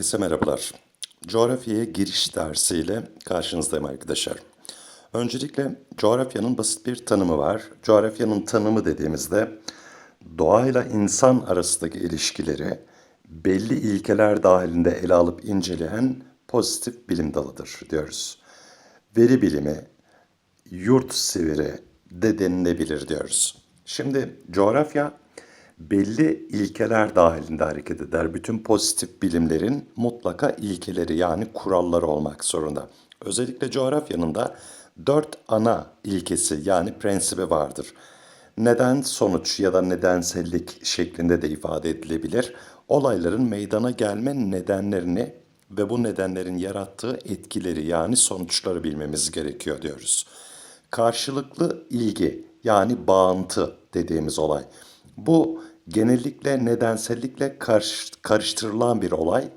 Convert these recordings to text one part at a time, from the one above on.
Herkese merhabalar. Coğrafyaya giriş dersiyle karşınızdayım arkadaşlar. Öncelikle coğrafyanın basit bir tanımı var. Coğrafyanın tanımı dediğimizde doğayla insan arasındaki ilişkileri belli ilkeler dahilinde ele alıp inceleyen pozitif bilim dalıdır diyoruz. Veri bilimi, yurt sivri de denilebilir diyoruz. Şimdi coğrafya belli ilkeler dahilinde hareket eder. Bütün pozitif bilimlerin mutlaka ilkeleri yani kuralları olmak zorunda. Özellikle coğrafyanın da dört ana ilkesi yani prensibi vardır. Neden sonuç ya da nedensellik şeklinde de ifade edilebilir. Olayların meydana gelme nedenlerini ve bu nedenlerin yarattığı etkileri yani sonuçları bilmemiz gerekiyor diyoruz. Karşılıklı ilgi yani bağıntı dediğimiz olay. Bu genellikle nedensellikle karış- karıştırılan bir olay.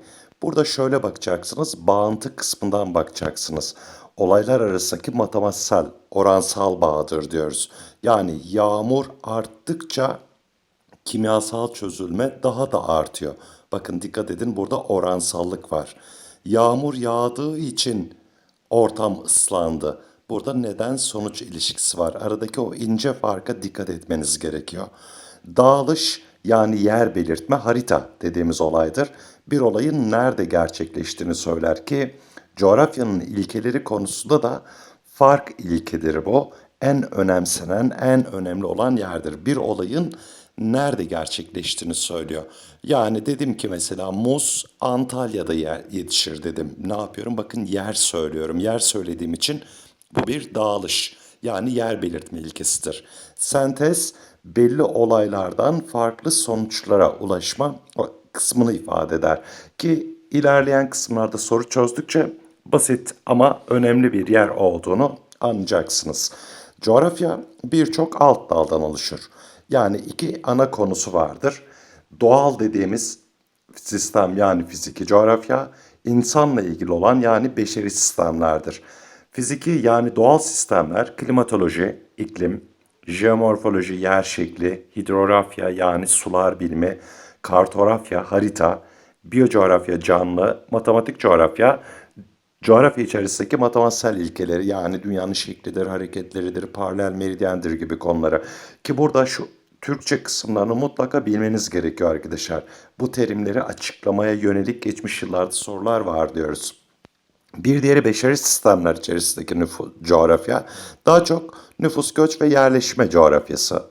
Burada şöyle bakacaksınız, bağıntı kısmından bakacaksınız. Olaylar arasındaki matematiksel, oransal bağdır diyoruz. Yani yağmur arttıkça kimyasal çözülme daha da artıyor. Bakın dikkat edin burada oransallık var. Yağmur yağdığı için ortam ıslandı. Burada neden sonuç ilişkisi var. Aradaki o ince farka dikkat etmeniz gerekiyor. Dağılış yani yer belirtme harita dediğimiz olaydır. Bir olayın nerede gerçekleştiğini söyler ki coğrafyanın ilkeleri konusunda da fark ilkedir bu. En önemsenen, en önemli olan yerdir. Bir olayın nerede gerçekleştiğini söylüyor. Yani dedim ki mesela muz Antalya'da yer, yetişir dedim. Ne yapıyorum? Bakın yer söylüyorum. Yer söylediğim için bu bir dağılış. Yani yer belirtme ilkesidir. Sentez belli olaylardan farklı sonuçlara ulaşma kısmını ifade eder. Ki ilerleyen kısımlarda soru çözdükçe basit ama önemli bir yer olduğunu anlayacaksınız. Coğrafya birçok alt daldan oluşur. Yani iki ana konusu vardır. Doğal dediğimiz sistem yani fiziki coğrafya, insanla ilgili olan yani beşeri sistemlerdir. Fiziki yani doğal sistemler klimatoloji, iklim, jeomorfoloji, yer şekli, hidrografya yani sular bilimi, kartografya, harita, biyocoğrafya, canlı, matematik coğrafya, coğrafya içerisindeki matematiksel ilkeleri yani dünyanın şeklidir, hareketleridir, paralel meridyendir gibi konuları. Ki burada şu Türkçe kısımlarını mutlaka bilmeniz gerekiyor arkadaşlar. Bu terimleri açıklamaya yönelik geçmiş yıllarda sorular var diyoruz. Bir diğeri beşeri sistemler içerisindeki nüfus, coğrafya. Daha çok nüfus göç ve yerleşme coğrafyası.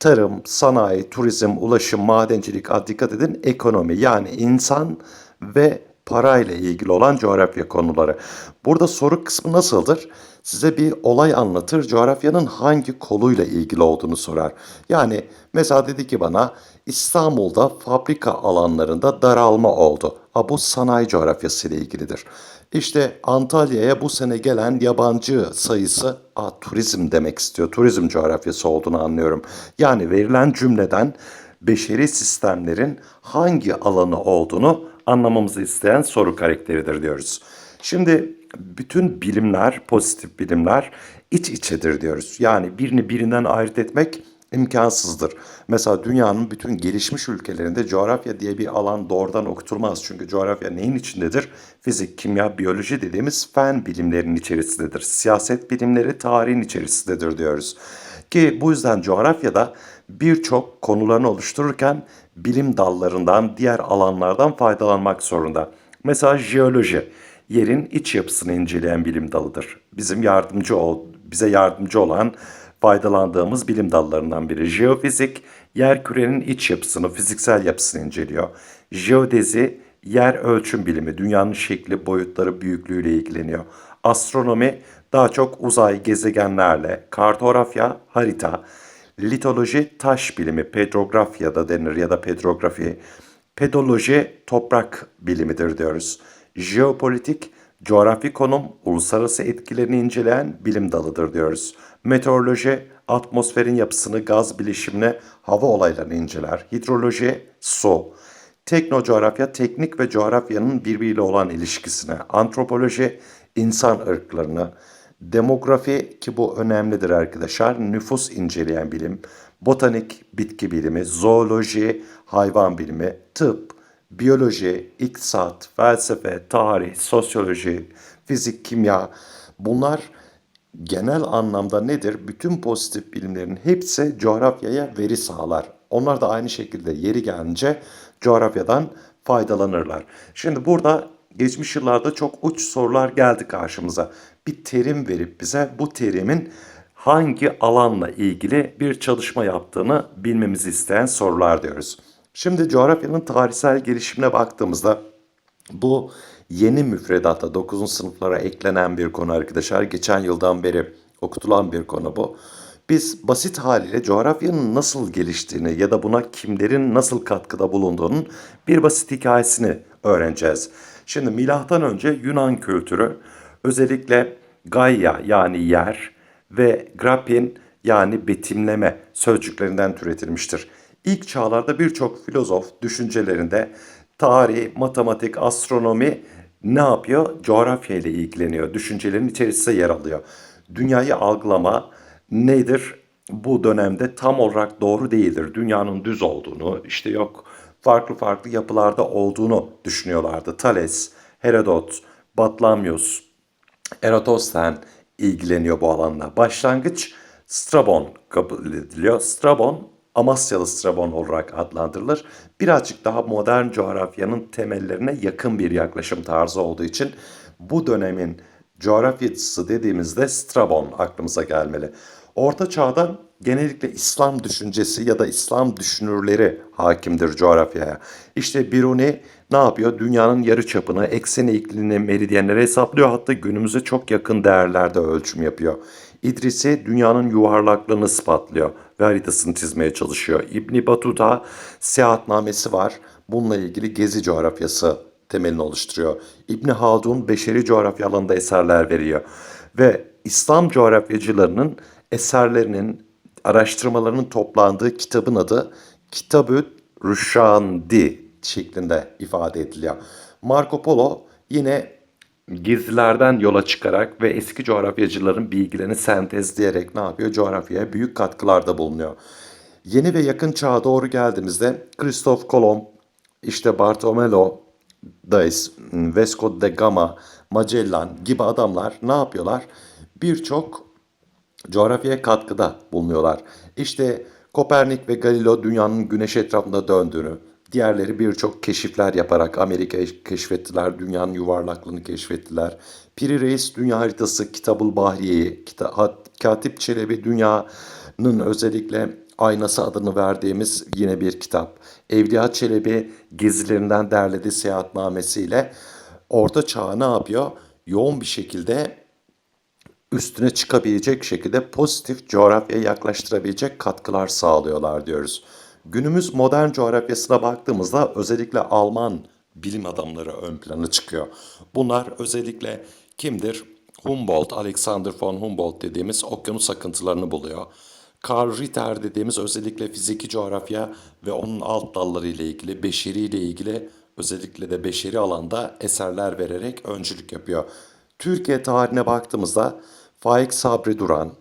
Tarım, sanayi, turizm, ulaşım, madencilik, ad dikkat edin ekonomi yani insan ve parayla ilgili olan coğrafya konuları. Burada soru kısmı nasıldır? Size bir olay anlatır, coğrafyanın hangi koluyla ilgili olduğunu sorar. Yani mesela dedi ki bana İstanbul'da fabrika alanlarında daralma oldu. Ha, bu sanayi coğrafyası ile ilgilidir. İşte Antalya'ya bu sene gelen yabancı sayısı a, turizm demek istiyor. Turizm coğrafyası olduğunu anlıyorum. Yani verilen cümleden beşeri sistemlerin hangi alanı olduğunu anlamamızı isteyen soru karakteridir diyoruz. Şimdi bütün bilimler, pozitif bilimler iç içedir diyoruz. Yani birini birinden ayırt etmek imkansızdır. Mesela dünyanın bütün gelişmiş ülkelerinde coğrafya diye bir alan doğrudan okutulmaz. Çünkü coğrafya neyin içindedir? Fizik, kimya, biyoloji dediğimiz fen bilimlerinin içerisindedir. Siyaset bilimleri tarihin içerisindedir diyoruz. Ki bu yüzden coğrafyada birçok konularını oluştururken bilim dallarından, diğer alanlardan faydalanmak zorunda. Mesela jeoloji, yerin iç yapısını inceleyen bilim dalıdır. Bizim yardımcı ol, bize yardımcı olan faydalandığımız bilim dallarından biri. Jeofizik, yer kürenin iç yapısını, fiziksel yapısını inceliyor. Jeodezi, yer ölçüm bilimi, dünyanın şekli, boyutları, büyüklüğüyle ilgileniyor. Astronomi, daha çok uzay, gezegenlerle, kartografya, harita, litoloji, taş bilimi, petrografya da denir ya da petrografi, pedoloji, toprak bilimidir diyoruz. Jeopolitik, coğrafi konum, uluslararası etkilerini inceleyen bilim dalıdır diyoruz. Meteoroloji, atmosferin yapısını, gaz bileşimini, hava olaylarını inceler. Hidroloji, su. Teknocoğrafya, teknik ve coğrafyanın birbiriyle olan ilişkisini. Antropoloji, insan ırklarını. Demografi ki bu önemlidir arkadaşlar. Nüfus inceleyen bilim. Botanik, bitki bilimi. Zooloji, hayvan bilimi. Tıp, biyoloji, iktisat, felsefe, tarih, sosyoloji, fizik, kimya bunlar genel anlamda nedir? Bütün pozitif bilimlerin hepsi coğrafyaya veri sağlar. Onlar da aynı şekilde yeri gelince coğrafyadan faydalanırlar. Şimdi burada geçmiş yıllarda çok uç sorular geldi karşımıza. Bir terim verip bize bu terimin hangi alanla ilgili bir çalışma yaptığını bilmemizi isteyen sorular diyoruz. Şimdi coğrafyanın tarihsel gelişimine baktığımızda bu yeni müfredata 9. sınıflara eklenen bir konu arkadaşlar. Geçen yıldan beri okutulan bir konu bu. Biz basit haliyle coğrafyanın nasıl geliştiğini ya da buna kimlerin nasıl katkıda bulunduğunun bir basit hikayesini öğreneceğiz. Şimdi milattan önce Yunan kültürü özellikle Gaia yani yer ve Grapin yani betimleme sözcüklerinden türetilmiştir. İlk çağlarda birçok filozof düşüncelerinde tarih, matematik, astronomi ne yapıyor? Coğrafya ile ilgileniyor. Düşüncelerin içerisinde yer alıyor. Dünyayı algılama nedir? Bu dönemde tam olarak doğru değildir. Dünyanın düz olduğunu, işte yok farklı farklı yapılarda olduğunu düşünüyorlardı. Thales, Herodot, Batlamyus, Eratosthenes ilgileniyor bu alanla. Başlangıç Strabon kabul ediliyor. Strabon Amasyalı Strabon olarak adlandırılır. Birazcık daha modern coğrafyanın temellerine yakın bir yaklaşım tarzı olduğu için bu dönemin coğrafyacısı dediğimizde Strabon aklımıza gelmeli. Orta çağda genellikle İslam düşüncesi ya da İslam düşünürleri hakimdir coğrafyaya. İşte Biruni ne yapıyor? Dünyanın yarı çapını, ekseni iklimini, meridyenleri hesaplıyor. Hatta günümüze çok yakın değerlerde ölçüm yapıyor. İdrisi dünyanın yuvarlaklığını ispatlıyor ve haritasını çizmeye çalışıyor. İbni Batuta seyahatnamesi var. Bununla ilgili gezi coğrafyası temelini oluşturuyor. İbni Haldun beşeri coğrafya alanında eserler veriyor. Ve İslam coğrafyacılarının eserlerinin, araştırmalarının toplandığı kitabın adı Kitab-ı Rüşandi şeklinde ifade ediliyor. Marco Polo yine gizlilerden yola çıkarak ve eski coğrafyacıların bilgilerini sentezleyerek ne yapıyor? Coğrafyaya büyük katkılarda bulunuyor. Yeni ve yakın çağa doğru geldiğimizde Christoph Kolomb, işte Bartolomeo Dias, Vasco da Gama, Magellan gibi adamlar ne yapıyorlar? Birçok coğrafyaya katkıda bulunuyorlar. İşte Kopernik ve Galileo dünyanın güneş etrafında döndüğünü, diğerleri birçok keşifler yaparak Amerika'yı keşfettiler, dünyanın yuvarlaklığını keşfettiler. Piri Reis Dünya Haritası Kitabul Bahriye'yi, Katip Çelebi Dünya'nın özellikle Aynası adını verdiğimiz yine bir kitap. Evliya Çelebi gezilerinden derledi seyahatnamesiyle Orta Çağ ne yapıyor? Yoğun bir şekilde üstüne çıkabilecek şekilde pozitif coğrafyaya yaklaştırabilecek katkılar sağlıyorlar diyoruz. Günümüz modern coğrafyasına baktığımızda özellikle Alman bilim adamları ön plana çıkıyor. Bunlar özellikle kimdir? Humboldt, Alexander von Humboldt dediğimiz okyanus akıntılarını buluyor. Karl Ritter dediğimiz özellikle fiziki coğrafya ve onun alt dalları ile ilgili, beşeri ile ilgili özellikle de beşeri alanda eserler vererek öncülük yapıyor. Türkiye tarihine baktığımızda Faik Sabri Duran,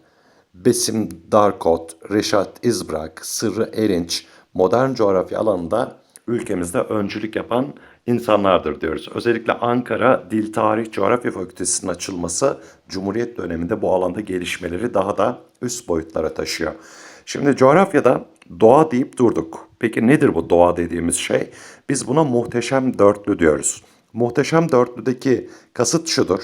Besim Darkot, Reşat İzbrak, Sırrı Erinç modern coğrafya alanında ülkemizde öncülük yapan insanlardır diyoruz. Özellikle Ankara Dil Tarih Coğrafya Fakültesi'nin açılması Cumhuriyet döneminde bu alanda gelişmeleri daha da üst boyutlara taşıyor. Şimdi coğrafyada doğa deyip durduk. Peki nedir bu doğa dediğimiz şey? Biz buna muhteşem dörtlü diyoruz. Muhteşem dörtlüdeki kasıt şudur.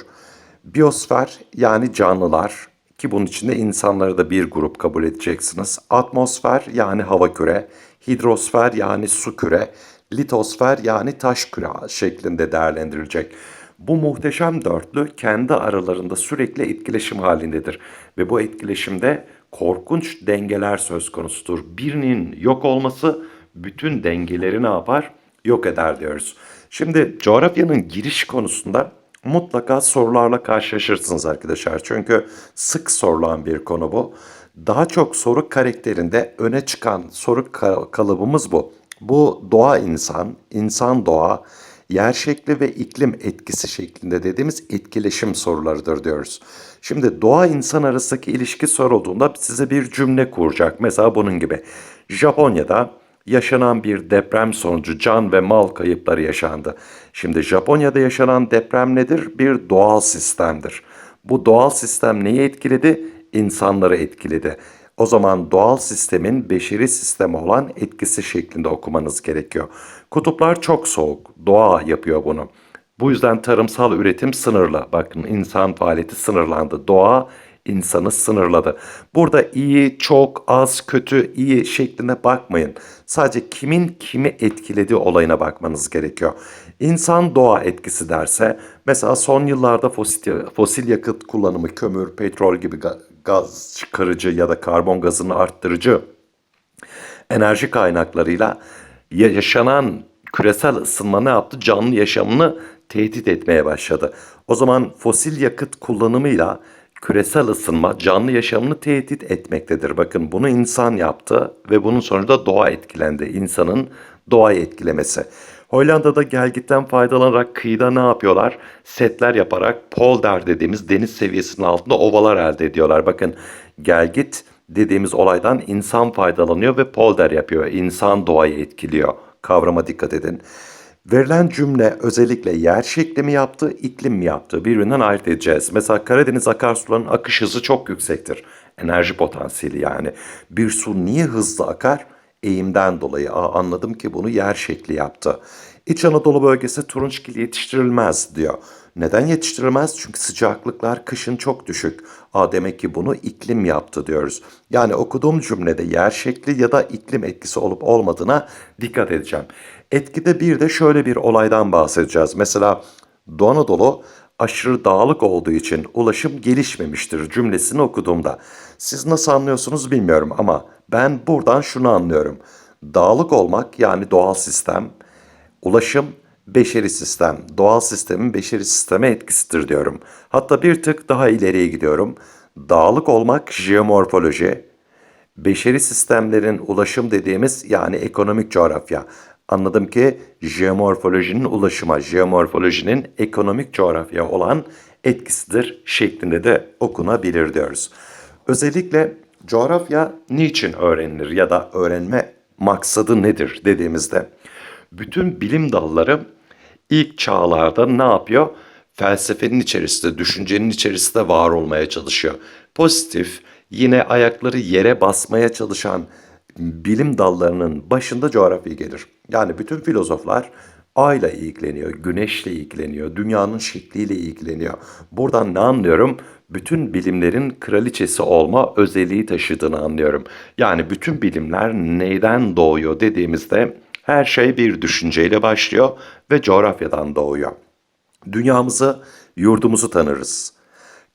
Biyosfer yani canlılar ki bunun içinde insanları da bir grup kabul edeceksiniz. Atmosfer yani hava küre, hidrosfer yani su küre, litosfer yani taş küre şeklinde değerlendirilecek. Bu muhteşem dörtlü kendi aralarında sürekli etkileşim halindedir ve bu etkileşimde korkunç dengeler söz konusudur. Birinin yok olması bütün dengeleri ne yapar? Yok eder diyoruz. Şimdi coğrafyanın giriş konusunda mutlaka sorularla karşılaşırsınız arkadaşlar. Çünkü sık sorulan bir konu bu. Daha çok soru karakterinde öne çıkan soru ka- kalıbımız bu. Bu doğa insan, insan doğa, yer şekli ve iklim etkisi şeklinde dediğimiz etkileşim sorularıdır diyoruz. Şimdi doğa insan arasındaki ilişki sorulduğunda size bir cümle kuracak. Mesela bunun gibi. Japonya'da yaşanan bir deprem sonucu can ve mal kayıpları yaşandı. Şimdi Japonya'da yaşanan deprem nedir? Bir doğal sistemdir. Bu doğal sistem neyi etkiledi? İnsanları etkiledi. O zaman doğal sistemin beşeri sisteme olan etkisi şeklinde okumanız gerekiyor. Kutuplar çok soğuk. Doğa yapıyor bunu. Bu yüzden tarımsal üretim sınırlı. Bakın insan faaliyeti sınırlandı. Doğa insanı sınırladı. Burada iyi, çok, az, kötü, iyi şeklinde bakmayın. Sadece kimin kimi etkilediği olayına bakmanız gerekiyor. İnsan doğa etkisi derse mesela son yıllarda fosil, fosil yakıt kullanımı kömür, petrol gibi gaz çıkarıcı ya da karbon gazını arttırıcı enerji kaynaklarıyla ya- yaşanan küresel ısınma ne yaptı? Canlı yaşamını tehdit etmeye başladı. O zaman fosil yakıt kullanımıyla küresel ısınma canlı yaşamını tehdit etmektedir. Bakın bunu insan yaptı ve bunun sonucunda doğa etkilendi. İnsanın doğayı etkilemesi. Hollanda'da gelgitten faydalanarak kıyıda ne yapıyorlar? Setler yaparak polder dediğimiz deniz seviyesinin altında ovalar elde ediyorlar. Bakın gelgit dediğimiz olaydan insan faydalanıyor ve polder yapıyor. İnsan doğayı etkiliyor. Kavrama dikkat edin. Verilen cümle özellikle yer şekli mi yaptı, iklim mi yaptı birbirinden ayırt edeceğiz. Mesela Karadeniz akarsularının akış hızı çok yüksektir. Enerji potansiyeli yani. Bir su niye hızlı akar? Eğimden dolayı. Aa, anladım ki bunu yer şekli yaptı. İç Anadolu bölgesi turunçgil yetiştirilmez diyor. Neden yetiştirilmez? Çünkü sıcaklıklar kışın çok düşük. Aa demek ki bunu iklim yaptı diyoruz. Yani okuduğum cümlede yer şekli ya da iklim etkisi olup olmadığına dikkat edeceğim. Etkide bir de şöyle bir olaydan bahsedeceğiz. Mesela Doğu Anadolu aşırı dağlık olduğu için ulaşım gelişmemiştir cümlesini okuduğumda. Siz nasıl anlıyorsunuz bilmiyorum ama ben buradan şunu anlıyorum. Dağlık olmak yani doğal sistem, ulaşım beşeri sistem, doğal sistemin beşeri sisteme etkisidir diyorum. Hatta bir tık daha ileriye gidiyorum. Dağlık olmak jeomorfoloji, beşeri sistemlerin ulaşım dediğimiz yani ekonomik coğrafya. Anladım ki jeomorfolojinin ulaşıma, jeomorfolojinin ekonomik coğrafya olan etkisidir şeklinde de okunabilir diyoruz. Özellikle coğrafya niçin öğrenilir ya da öğrenme maksadı nedir dediğimizde bütün bilim dalları ilk çağlarda ne yapıyor? Felsefenin içerisinde, düşüncenin içerisinde var olmaya çalışıyor. Pozitif, yine ayakları yere basmaya çalışan bilim dallarının başında coğrafya gelir. Yani bütün filozoflar ayla ilgileniyor, güneşle ilgileniyor, dünyanın şekliyle ilgileniyor. Buradan ne anlıyorum? Bütün bilimlerin kraliçesi olma özelliği taşıdığını anlıyorum. Yani bütün bilimler neyden doğuyor dediğimizde her şey bir düşünceyle başlıyor ve coğrafyadan doğuyor. Dünyamızı, yurdumuzu tanırız.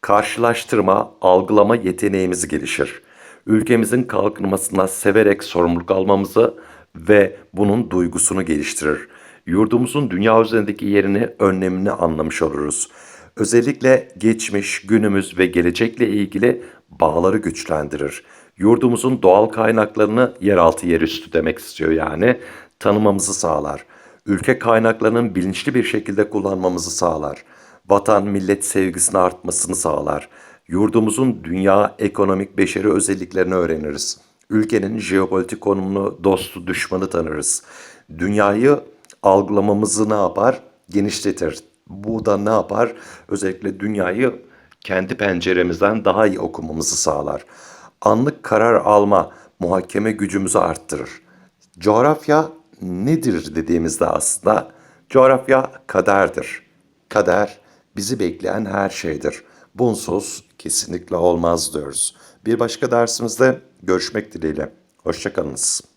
Karşılaştırma, algılama yeteneğimiz gelişir. Ülkemizin kalkınmasına severek sorumluluk almamızı ve bunun duygusunu geliştirir. Yurdumuzun dünya üzerindeki yerini, önlemini anlamış oluruz. Özellikle geçmiş, günümüz ve gelecekle ilgili bağları güçlendirir. Yurdumuzun doğal kaynaklarını yeraltı yerüstü demek istiyor yani tanımamızı sağlar. Ülke kaynaklarının bilinçli bir şekilde kullanmamızı sağlar. Vatan millet sevgisini artmasını sağlar. Yurdumuzun dünya ekonomik beşeri özelliklerini öğreniriz. Ülkenin jeopolitik konumunu, dostu, düşmanı tanırız. Dünyayı algılamamızı ne yapar? Genişletir. Bu da ne yapar? Özellikle dünyayı kendi penceremizden daha iyi okumamızı sağlar. Anlık karar alma, muhakeme gücümüzü arttırır. Coğrafya nedir dediğimizde aslında coğrafya kaderdir. Kader bizi bekleyen her şeydir. Bunsuz kesinlikle olmaz diyoruz. Bir başka dersimizde görüşmek dileğiyle. Hoşçakalınız.